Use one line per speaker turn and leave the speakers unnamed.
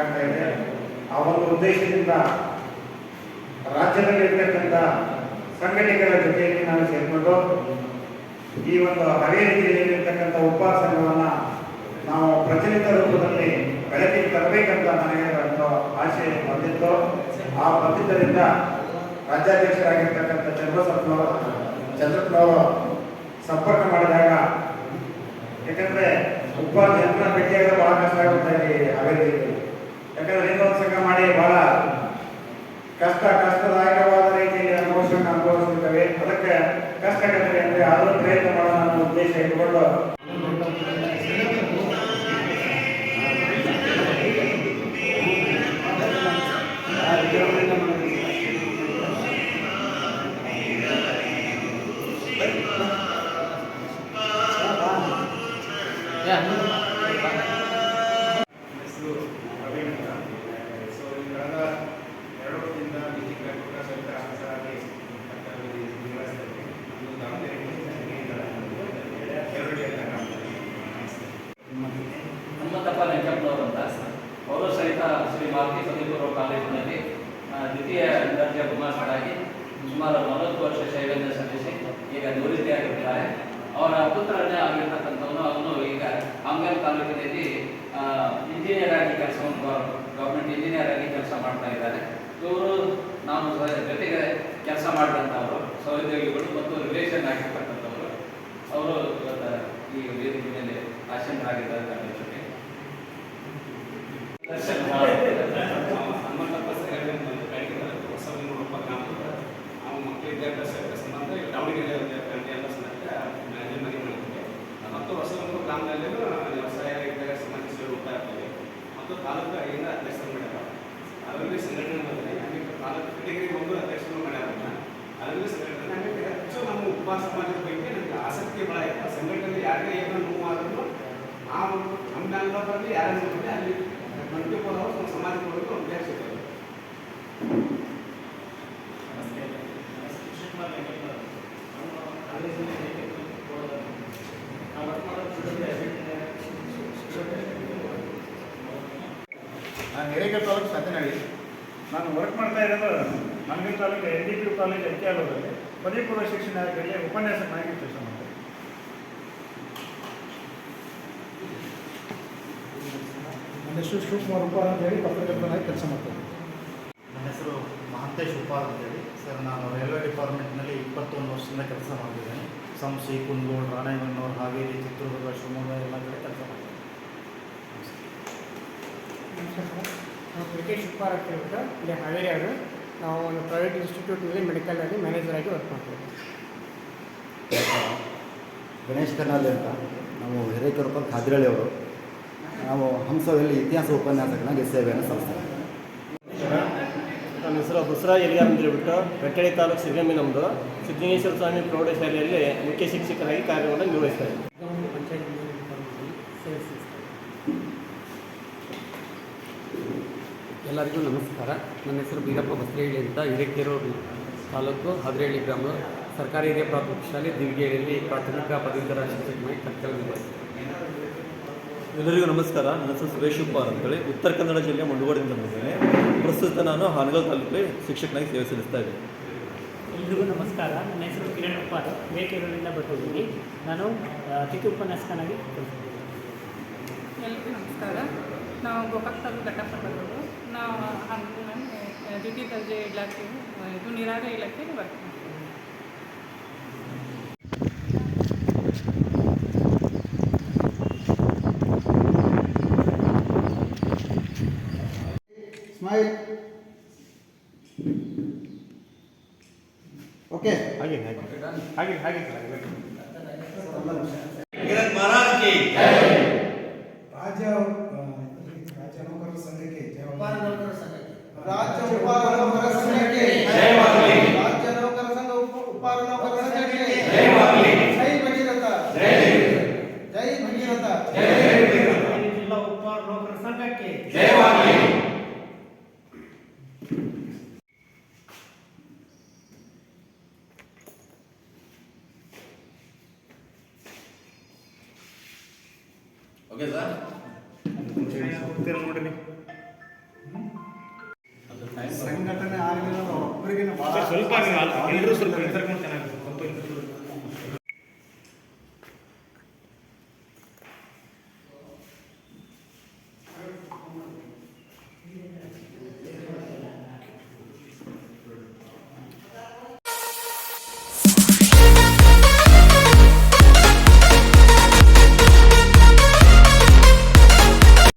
ಆಗ್ತಾ ಇದೆ. ಆ ಒಂದು ಉದ್ದೇಶದಿಂದ ರಾಜ್ಯದಲ್ಲಿರ್ತಕ್ಕಂಥ ಸಂಘಟಕರ ಜೊತೆಯಲ್ಲಿ ನಾನು ಸೇರಿಕೊಂಡು ಈ ಒಂದು ಹಾವೇರಿ ಜಿಲ್ಲೆಯಲ್ಲಿರ್ತಕ್ಕಂಥ ಉಪಹಾರ ನಾವು ಪ್ರಚಲಿತ ರೂಪದಲ್ಲಿ ಬೆಳಕಿಗೆ ತರಬೇಕಂತ ನನಗೆ ಆಶೆ ಬಂದಿತ್ತು. ಆ ಬಂದಿದ್ದರಿಂದ ರಾಜ್ಯಾಧ್ಯಕ್ಷರಾಗಿರ್ತಕ್ಕಂಥ ಚಂದ್ರಸಪ್ಪನವರು ಚಂದ್ರಪ್ಪನವರು ಸಂಪರ್ಕ ಮಾಡಿದಾಗ, ಯಾಕಂದ್ರೆ ಉಪವಾಸ ಜನರ ಭೇಟಿಯಾಗ ಬಹಳ ಕಷ್ಟ ಆಗುತ್ತೆ ಹಾವೇರಿ
Obrigado. ಶ್ರೀ ಪದವಿಪೂರ್ವ ಪದವಿ ಪೂರ್ವ ಕಾಲೇಜಿನಲ್ಲಿ ದ್ವಿತೀಯ ದರ್ಜೆ ಬಹುಮಾನಗಳಾಗಿ ಸುಮಾರು ನಲವತ್ತು ವರ್ಷ ಸೇವೆಯನ್ನು ಸಲ್ಲಿಸಿ ಈಗ ನಿವೃತ್ತಿಯಾಗಿರ್ತಾರೆ ಅವರ ಪುತ್ರನೇ ಆಗಿರ್ತಕ್ಕಂಥವನು ಅವನು ಈಗ ಅಂಗಲ್ ತಾಲೂಕಿನಲ್ಲಿ ಇಂಜಿನಿಯರ್ ಆಗಿ ಕೆಲಸವನ್ನು ಗೌರ್ಮೆಂಟ್ ಇಂಜಿನಿಯರ್ ಆಗಿ ಕೆಲಸ ಮಾಡ್ತಾ ಇದ್ದಾರೆ. ಇವರು ನಾವು ಜೊತೆಗೆ ಕೆಲಸ ಮಾಡಿದಂಥವರು, ಸಹೋದ್ಯೋಗಿಗಳು ಮತ್ತು ರಿಲೇಷನ್ ಆಗಿರ್ತಕ್ಕಂಥವರು. ಅವರು ಈ ವೇದಿಕೆ ಮೇಲೆ ಆಸೀನರಾಗಿದ್ದಾರೆ.
ತಾಲೂಕು ಐದರಿಂದ ಅಧ್ಯಕ್ಷರು ಮಾಡ್ಯಾರ ಅದರಲ್ಲಿ ಸಂಘಟನೆ ಬಂದರೆ ಅನೇಕ ತಾಲೂಕು ಕಡೆಗೆ ಒಂದು ಅಧ್ಯಕ್ಷರು ಮಾಡ್ಯಾರ ಅದರಲ್ಲಿ ಸಂಘಟನೆ ಆಮೇಲೆ ಹೆಚ್ಚು ನಮ್ಮ ಉಪವಾಸ ಸಮಾಜದ ಬಗ್ಗೆ ನನಗೆ ಆಸಕ್ತಿ ಭಾಳ ಇತ್ತು ಸಂಘಟನೆ ಯಾರಿಗೆ ಏನೋ ನೋವು ಆದ್ರೂ ಆ ನಮ್ಮ ಮ್ಯಾಲ್ಬರ್ನಲ್ಲಿ ಯಾರೇ ನೋಡಿದ್ರೆ ಅಲ್ಲಿ ಟ್ವೆಂಟಿ ಫೋರ್ ಅವರ್ಸ್ ನಮ್ಮ ಸಮಾಜಕ್ಕೆ ಹೋಗೋದು ಒಂದು ಅಭ್ಯಾಸ ಇರ್ತದೆ
ನಾನು ಹಿರೇಕೆರೆ ತಾಲೂಕು ಸತ್ಯನಹಳ್ಳಿ ನಾನು ವರ್ಕ್ ಮಾಡ್ತಾ ಇರೋದು ನಮಗೆ taluk N D P college ಅತ್ಯಾಲೋದಲ್ಲಿ ಪದವಿ ಪೂರ್ವ ಶಿಕ್ಷಣ ಇಲಾಖೆಯಲ್ಲಿ ಉಪನ್ಯಾಸಕನಾಗಿ ಕೆಲಸ ಮಾಡ್ತೀನಿ
ನನ್ನ ಹೆಸರು ಶಿವಕುಮಾರ್ ಉಪಾರ್ ಅಂತ ಹೇಳಿ ಪತ್ರಕರ್ತನಾಗಿ ಕೆಲಸ ಮಾಡ್ತೇನೆ
ನನ್ನ ಹೆಸರು ಮಹಾಂತೇಶ್ ಉಪಾರ್ ಅಂತೇಳಿ ಸರ್ ನಾನು ರೈಲ್ವೆ ಡಿಪಾರ್ಟ್ಮೆಂಟ್ನಲ್ಲಿ ಇಪ್ಪತ್ತೊಂದು ವರ್ಷದಿಂದ ಕೆಲಸ ಮಾಡಿದ್ದೇನೆ ಸಂಸಿ ಕುಂದಗೋಳ ರಾಣೆಬೆನ್ನೂರು ಹಾವೇರಿ ಚಿತ್ರದುರ್ಗ ಶಿವಮೊಗ್ಗ ಎಲ್ಲ ಕಡೆ ಕೆಲಸ ಮಾಡ್ತೀನಿ
ನಮಸ್ಕಾರ ನಾವು ಶಿವಕುಮಾರ್ ಅಂತ ಹೇಳ್ಬಿಟ್ಟು ಇಲ್ಲಿ ಹಾವೇರಿ ಅವರು ನಾವು ಒಂದು ಪ್ರೈವೇಟ್ ಇನ್ಸ್ಟಿಟ್ಯೂಟ್ನಲ್ಲಿ ಮೆಡಿಕಲಲ್ಲಿ ಮ್ಯಾನೇಜರ್ ಆಗಿ ವರ್ಕ್ ಮಾಡ್ತೀವಿ.
ಗಣೇಶ್ ಕರ್ನಾಲಿ ಅಂತ. ನಾವು ಹಿರೇಕರಪ್ಪ ಖಾದ್ರಳ್ಳಿ ಅವರು. ನಾವು ಹಂಸದಲ್ಲಿ ಇತಿಹಾಸ ಉಪನ್ಯಾಸಕನಾಗಿ ಸೇವೆಯನ್ನು ಸಂಸ್ಥೆ
ನನ್ನ ಹೆಸರು ಬಸವರಾಜ್ ಎಲಿಗಾರ್ ಅಂತ ಹೇಳ್ಬಿಟ್ಟು ಬೆಟ್ಟಳ್ಳಿ ತಾಲೂಕು ಸಿದ್ದಗಮ್ಮಿ ನಮ್ಮದು ಸಿದ್ದೇಶ್ವರ ಸ್ವಾಮಿ ಪ್ರೌಢಶಾಲೆಯಲ್ಲಿ ಮುಖ್ಯ ಶಿಕ್ಷಕರಾಗಿ ಕಾರ್ಯವನ್ನು ನಿರ್ವಹಿಸ್ತಾರೆ. ಇದ್ದೀನಿ
ಎಲ್ಲರಿಗೂ ನಮಸ್ಕಾರ. ನನ್ನ ಹೆಸರು ಬೀರಪ್ಪ ಬಸರಹಳ್ಳಿ ಅಂತ ಹಿರೇಕೆರೂರು ತಾಲೂಕು ಹದಿರೇಳಿ ಗ್ರಾಮ ಸರ್ಕಾರಿ ಹಿರಿಯ ಪ್ರಾಥಮಿಕ ಶಾಲೆ ದಿವಿಗೆಯಲ್ಲಿ ಪ್ರಾಥಮಿಕ ಪದವೀಧರ ಶಿಕ್ಷಕನಾಗಿ ಕರ್ತವ್ಯ ನಿರ್ವಹಿಸ್ತೀನಿ
ಎಲ್ಲರಿಗೂ ನಮಸ್ಕಾರ. ನನ್ನ ಹೆಸರು ಸುರೇಶ್ ಕುಮಾರ್ ಅಂತೇಳಿ. ಉತ್ತರ ಕನ್ನಡ ಜಿಲ್ಲೆ ಮುಂಡಗೋಡಿಂದ ಬಂದಿದ್ದೇನೆ. ಪ್ರಸ್ತುತ ನಾನು ಹಾನಗಲ್ ತಾಲೂಕಲ್ಲಿ ಶಿಕ್ಷಕನಾಗಿ ಸೇವೆ ಸಲ್ಲಿಸ್ತಾ ಇದ್ದೀನಿ.
ಎಲ್ರಿಗೂ ನಮಸ್ಕಾರ. ನನ್ನ ಹೆಸರು ಕಿರಣ್ ಉಪ್ಪಾರ ಬರ್ತಿದ್ದೀನಿ. ನಾನು ಅತಿಥಿ ಉಪನ್ಯಾಸಕನಾಗಿ
ಎಲ್ರಿಗೂ ನಮಸ್ಕಾರ. ನಾವು ಗೋಕಾಕ್ ತಾಲೂಕು ಘಟ್ಟಪಟ್ಟದವರು ನಾವು ಹಂಗೆ ದ್ವಿತೀಯ ದರ್ಜೆ ಇಲಾಖೆ ಇದು ನೀರಾವರಿ ಇಲಾಖೆಯಲ್ಲಿ ವರ್ಕ್ ಮಾಡ್ತೀವಿ
ಸ್ಮೈಲ್ ಓಕೆ
ಹಾಗೆ ಹಾಗೆ ಹಾಗೆ ಹಾಗೆ ಸರ್ ಹಾಗೆ
ರಾಜ್ಯ ಉಪಾರ ನೌಕರರ ಸಂಘಕ್ಕೆ ರಾಜ್ಯ ನೌಕರ ಸಂಘ ಉಪ- ಉಪಾರ ನೌಕರರ ಸಂಘಕ್ಕೆ ಜೈ ಭಗೀರಥ ಜೈ ಭಗೀರಥ
ಜಿಲ್ಲಾ ಉಪಾರ ನೌಕರ ಸಂಘಕ್ಕೆ
ಓಕೆ ಸರ್
ನೋಡ್ರಿ
thank